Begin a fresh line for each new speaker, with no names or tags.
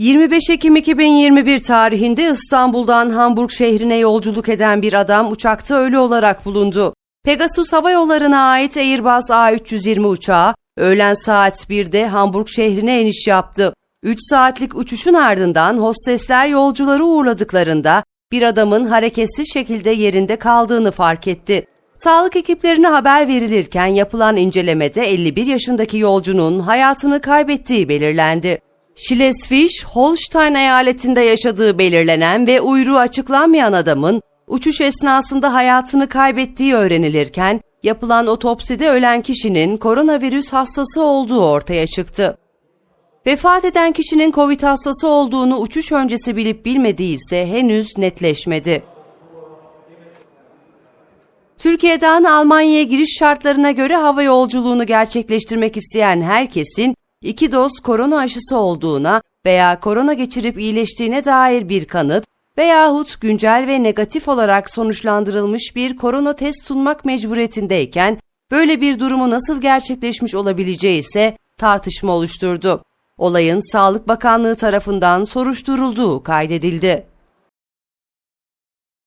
25 Ekim 2021 tarihinde İstanbul'dan Hamburg şehrine yolculuk eden bir adam uçakta ölü olarak bulundu. Pegasus Hava Yolları'na ait Airbus A320 uçağı öğlen saat 1'de Hamburg şehrine iniş yaptı. 3 saatlik uçuşun ardından hostesler yolcuları uğurladıklarında bir adamın hareketsiz şekilde yerinde kaldığını fark etti. Sağlık ekiplerine haber verilirken yapılan incelemede 51 yaşındaki yolcunun hayatını kaybettiği belirlendi. Schleswig-Holstein eyaletinde yaşadığı belirlenen ve uyruğu açıklanmayan adamın uçuş esnasında hayatını kaybettiği öğrenilirken yapılan otopside ölen kişinin koronavirüs hastası olduğu ortaya çıktı. Vefat eden kişinin Covid hastası olduğunu uçuş öncesi bilip bilmediği ise henüz netleşmedi. Türkiye'den Almanya'ya giriş şartlarına göre hava yolculuğunu gerçekleştirmek isteyen herkesin iki doz korona aşısı olduğuna veya korona geçirip iyileştiğine dair bir kanıt veyahut güncel ve negatif olarak sonuçlandırılmış bir korona test sunmak mecburiyetindeyken böyle bir durumu nasıl gerçekleşmiş olabileceği ise tartışma oluşturdu. Olayın Sağlık Bakanlığı tarafından soruşturulduğu kaydedildi.